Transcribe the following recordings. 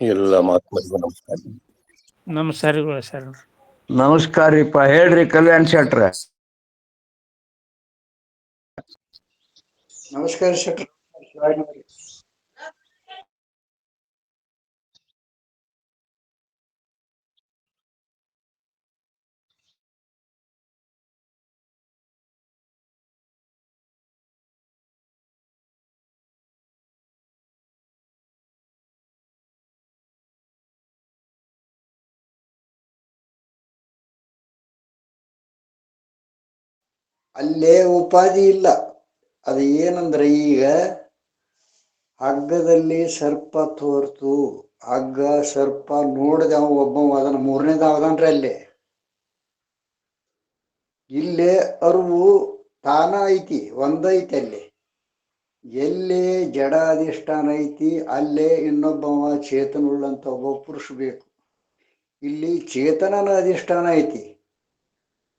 ಎಲ್ಲ ಮಹಾತ್ಮರಿಗೂ ನಮಸ್ಕಾರ. ನಮಸ್ಕಾರಗಳು ಸರ್. ನಮಸ್ಕಾರ ರೀಪ್ಪ ಹೇಳ್ರಿ ಕಲ್ಯಾಣ್ ಶೆಟ್ರ. ನಮಸ್ಕಾರ ಶೆಟ್ರು. ಅಲ್ಲೇ ಉಪಾಧಿ ಇಲ್ಲ. ಅದು ಏನಂದ್ರೆ ಈಗ ಹಗ್ಗದಲ್ಲಿ ಸರ್ಪ ತೋರ್ತು. ಹಗ್ಗ, ಸರ್ಪ ನೋಡಿದ ಅವ ಒಬ್ಬ ಅದನ್ನ ಮೂರನೇದ ಅವದನ್ರಿ ಅಲ್ಲಿ. ಇಲ್ಲೇ ಅರಿವು ತಾನ ಐತಿ ಒಂದೈತಿ ಅಲ್ಲಿ. ಎಲ್ಲಿ ಜಡ ಅಧಿಷ್ಠಾನ ಐತಿ, ಅಲ್ಲೇ ಇನ್ನೊಬ್ಬವ ಚೇತನುಳ್ಳಂತ ಒಬ್ಬ ಪುರುಷ ಬೇಕು. ಇಲ್ಲಿ ಚೇತನನ ಅಧಿಷ್ಠಾನ ಐತಿ.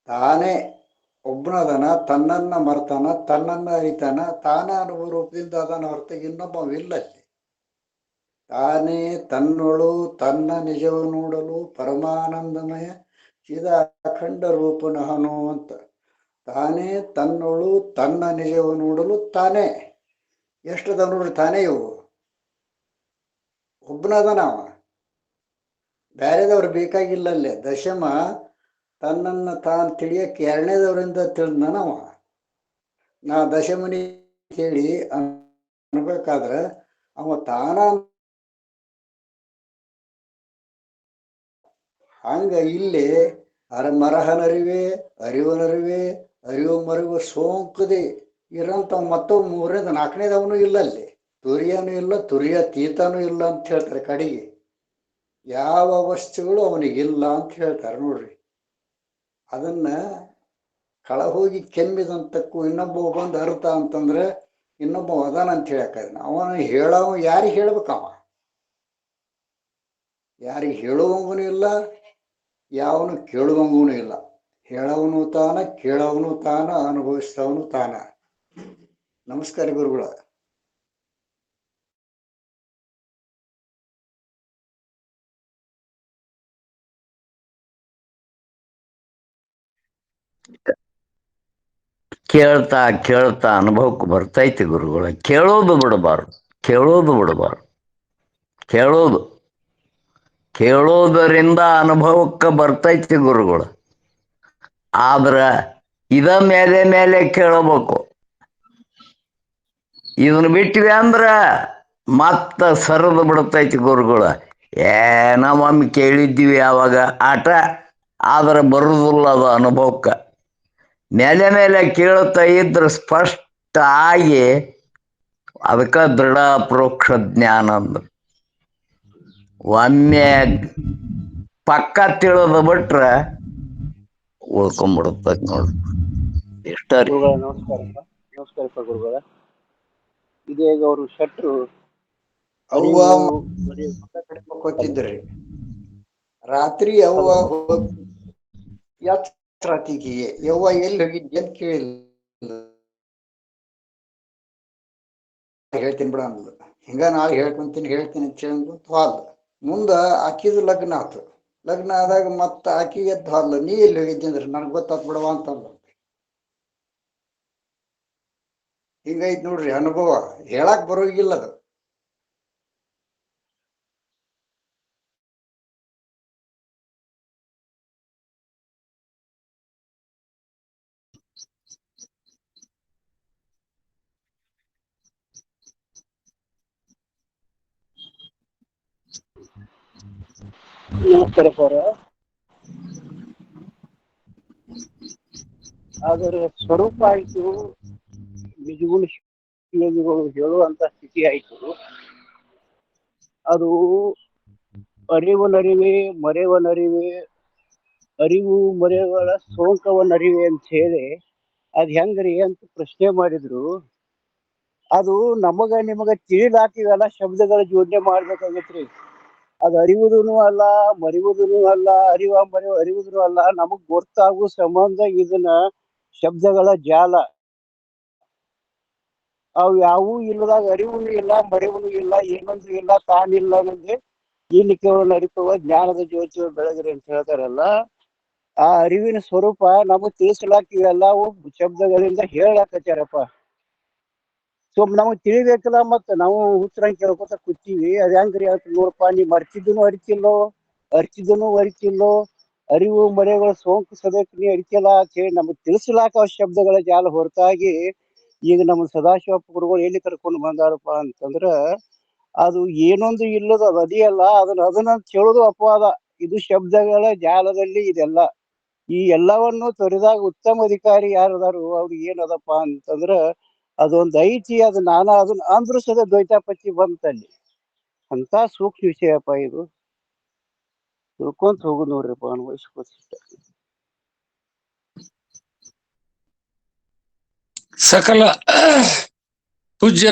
ತಾನೇ ಒಬ್ಬನದನ ತನ್ನನ್ನ ಮರ್ತಾನ, ತನ್ನನ್ನ ಅರಿತಾನ, ತಾನ ಅನುಭವ ರೂಪದಿಂದ ಅದನ್ನ ಹೊರತಾಗಿ ಇನ್ನೊಬ್ಬವಿಲ್ಲ ಅಲ್ಲಿ. ತಾನೇ ತನ್ನೊಳು, ತನ್ನ ನಿಜವು ನೋಡಲು ಪರಮಾನಂದಮಯ ಚಿದ ಅಖಂಡ ರೂಪನಹನು ಅಂತ. ತಾನೇ ತನ್ನೊಳು, ತನ್ನ ನಿಜವ ನೋಡಲು ತಾನೇ. ಎಷ್ಟದ ನೋಡ್ರಿ ತಾನೇ ಇವು? ಒಬ್ಬನದನ ಅವ. ಬ್ಯಾರೆದವ್ರು ಬೇಕಾಗಿಲ್ಲ ಅಲ್ಲೇ. ದಶಮ ತನ್ನನ್ನು ತಾನು ತಿಳಿಯಕ್ಕೆ ಎರಡನೇದವರಿಂದ ತಿಳಿದ ಅವ. ನಾ ದಶಮುನಿ ಹೇಳಿ ಅನ್ಬೇಕಾದ್ರೆ ಅವ ತಾನ ಹಂಗ ಇಲ್ಲಿ ಅರ ಮರಹನರಿವೆ, ಅರಿವನರಿವೆ, ಅರಿವು ಮರಿವು ಸೋಂಕದೆ ಇರೋಂಥ ಮತ್ತೊಬ್ಬ ಮೂರನೇದ ನಾಲ್ಕನೇದವನು ಇಲ್ಲ ಅಲ್ಲಿ. ತುರಿಯನೂ ಇಲ್ಲ, ತುರಿಯ ತೀತನೂ ಇಲ್ಲ ಅಂತ ಹೇಳ್ತಾರೆ ಕಡೆಗೆ. ಯಾವ ವಸ್ತುಗಳು ಅವನಿಗಿಲ್ಲ ಅಂತ ಹೇಳ್ತಾರೆ ನೋಡ್ರಿ. ಅದನ್ನ ಕಳ ಹೋಗಿ ಕೆಮ್ಮಿದಂತಕ್ಕೂ ಇನ್ನೊಬ್ಬ ಬಂದು ಅರ್ಥ ಅಂತಂದ್ರೆ ಇನ್ನೊಬ್ಬ ಅದಾನ ಅಂತ ಹೇಳಕ್ಕಾಗ ಅವನು ಹೇಳವ ಯಾರಿಗೆ ಹೇಳ್ಬೇಕವ? ಯಾರಿಗೆ ಹೇಳುವಂಗೂ ಇಲ್ಲ, ಯಾವನು ಕೇಳುವಂಗೂ ಇಲ್ಲ. ಹೇಳವನು ತಾನ, ಕೇಳವನು ತಾನ, ಅನುಭವಿಸ್ತವನು ತಾನ. ನಮಸ್ಕಾರ ಗುರುಗಳ. ಕೇಳ್ತಾ ಕೇಳ್ತಾ ಅನುಭವಕ್ಕೆ ಬರ್ತೈತಿ ಗುರುಗಳ. ಕೇಳೋದು ಬಿಡಬಾರ್ದು. ಕೇಳೋದು ಬಿಡಬಾರ್ದು. ಕೇಳೋದು. ಕೇಳೋದರಿಂದ ಅನುಭವಕ್ಕೆ ಬರ್ತೈತಿ ಗುರುಗಳು. ಆದ್ರ ಇದ ಮೇಲೆ ಮೇಲೆ ಕೇಳಬೇಕು. ಇದನ್ನ ಬಿಟ್ವಿ ಅಂದ್ರ ಮತ್ತ ಸರಿದು ಬಿಡ್ತೈತಿ ಗುರುಗಳು. ಏ ನಾವೊಮ್ಮೆ ಕೇಳಿದ್ದೀವಿ ಯಾವಾಗ ಆಟ, ಆದ್ರೆ ಬರುದಿಲ್ಲ ಅದು ಅನುಭವಕ್ಕೆ. ಮೇಲೆ ಮೇಲೆ ಕೇಳುತ್ತಾ ಇದ್ರೆ ಸ್ಪಷ್ಟ ಆಗಿ ಅದಕ್ಕೆ ದೃಢ ಪ್ರೋಕ್ಷ ಜ್ಞಾನ ಅಂದ್ರು. ಒಮ್ಮೆ ಪಕ್ಕ ತಿಳಿದು ಬಿಟ್ರೆ ಉಳ್ಕೊಂಡ್ಬಿಡುತ್ತೆ ನೋಡ್ರಿ ಎಷ್ಟ ನಮಸ್ಕಾರ ಗುರುಗಳ ನಮಸ್ಕಾರಪ್ಪ ನಮಸ್ಕಾರಪ್ಪ ಗುರುಗಳ. ಇದೀಗ ಅವರು ಶಟ್ರು ಕೊತ್ತಿದ್ರಿ ರಾತ್ರಿ ಅವ್ವ ಹೋಗ್ ಯಾತ್ರಾತಿಗೆ ಯವ್ವ ಎಲ್ಲಿ ಹೋಗಿದ್ದೆ ಅಂತ ಕೇಳಿಲ್ಲ. ಹೇಳ್ತೀನಿ ಬಿಡ ಅಂದ್ಲು. ಹಿಂಗ ನಾಳೆ ಹೇಳ್ಕೊಂತೀನಿ, ಹೇಳ್ತೀನಿ ಅಂತ ಹೇಳಿದ್ರು ಹಾಲ್ ಮುಂದ ಆಕಿದು ಲಗ್ನ ಆತು. ಲಗ್ನ ಆದಾಗ ಮತ್ತ ಆಕಿ ಎದ್ದು ಹಾಲ್ ನೀ ಎಲ್ಲಿ ಹೋಗಿದ್ದೆ ಅಂದ್ರೆ ನನ್ಗೆ ಗೊತ್ತಾತ್ ಬಿಡವ ಅಂತಂದ ಹಿಂಗೈತ್ ನೋಡ್ರಿ ಅನುಭವ. ಹೇಳಕ್ ಬರೋಗಿಲ್ಲ ಅದು. ನಮಸ್ಕಾರಪ್ಪ ಸರ್. ಆದರೆ ಸ್ವರೂಪ ಆಯ್ತು ನಿಜಗುಣ ಯೋಗಿಗಳು ಹೇಳುವಂತ ಸ್ಥಿತಿ ಆಯ್ತು. ಅದು ಅರಿವನರಿವೆ ಮರೆವನರಿವೆ ಅರಿವು ಮರೆಗಳ ಸೋಂಕವನರಿವೆ ಅಂತ ಹೇಳಿ ಅದ್ ಹೆಂಗ್ರಿ ಅಂತ ಪ್ರಶ್ನೆ ಮಾಡಿದ್ರು. ಅದು ನಮಗ ನಿಮಗ ತಿಳಿದಾಕಿವೆಲ್ಲ ಶಬ್ದಗಳ ಜೋಡಣೆ ಮಾಡ್ಬೇಕಾಗೈತ್ರಿ. ಅದು ಅರಿವುದೂ ಅಲ್ಲ ಮರಿವುದೂ ಅಲ್ಲ, ಅರಿವ ಮರಿ ಅರಿವುದೂ ಅಲ್ಲ. ನಮಗ್ ಗೊತ್ತಾಗುವ ಸಂಬಂಧ ಇದನ್ನ ಶಬ್ದಗಳ ಜಾಲ. ಅವು ಯಾವೂ ಇಲ್ಲದಾಗ ಅರಿವು ಇಲ್ಲ ಮರಿವೂ ಇಲ್ಲ, ಏನೊಂದು ಇಲ್ಲ, ತಾನಿಲ್ಲ ಅನ್ನೋದೇ ಇಲ್ಲಿ ಕೇವಲ ನಡೀತವ ಜ್ಞಾನದ ಜ್ಯೋತಿ ಬೆಳಗ್ರಿ ಅಂತ ಹೇಳ್ತಾರಲ್ಲ. ಆ ಅರಿವಿನ ಸ್ವರೂಪ ನಮಗ್ ತಿಳಿಸಲಾಕ ಅವು ಶಬ್ದಗಳಿಂದ ಹೇಳಾಕತ್ಯಾರಪ್ಪ ಸೊ ನಮಗ್ ತಿಳಿಬೇಕಲ್ಲ ಮತ್ತ ನಾವು ಹುಚ್ಚರಂಗ್ ಕೇಳ್ಕೊತ ಕೂತೀವಿ. ಅದ್ ಹೆಂಗ್ರಿ ಅಂತ ನೋಡಪ್ಪ, ನೀ ಮರ್ತಿದ್ದನು ಅರಿತಿಲ್ಲೋ ಅರ್ಚಿದನು ಅರಿತಿಲ್ಲೋ, ಅರಿವು ಮರೆಗಳ ಸೋಂಕು ಸದಕ್ಕೆ ನೀ ಅರಿತಿಲ್ಲ ಅಂತ ಹೇಳಿ ನಮಗ್ ತಿಳಿಸಲಾಕ ಶಬ್ದಗಳ ಜಾಲ ಹೊರತಾಗಿ ಈಗ ನಮ್ಮ ಸದಾಶಿವಪ್ಪ ಗುರುಗಳು ಎಲ್ಲಿ ಕರ್ಕೊಂಡು ಬಂದಾರಪ್ಪ ಅಂತಂದ್ರ, ಅದು ಏನೊಂದು ಇಲ್ಲದ ಅದು ಅದಿಯಲ್ಲ ಅದನ್ನ ಅದನ್ನ ಹೇಳೋದು ಅಪವಾದ. ಇದು ಶಬ್ದಗಳ ಜಾಲದಲ್ಲಿ ಇದೆಲ್ಲ. ಈ ಎಲ್ಲವನ್ನು ತೊರೆದಾಗ ಉತ್ತಮ ಅಧಿಕಾರಿ ಯಾರದಾರು ಅವ್ರಿಗೆ ಏನದಪ್ಪ ಅಂತಂದ್ರ ಅದೊಂದ್ ಐತಿ, ಅದು ನಾನು ಅದನ್ನ ಅಂದ್ರೂ ಸದ ಬಂತಲ್ಲಿ. ಅಂತ ಸೂಕ್ಷ್ಮ ವಿಷಯಪ್ಪ ಇದು. ತಿಳ್ಕೊಂತ ಹೋಗು ನೋಡ್ರಿಪ್ಪ ಅನ್ವಯಿಸ್ಕೋತ ಸಕಲ ಪೂಜ್ಯ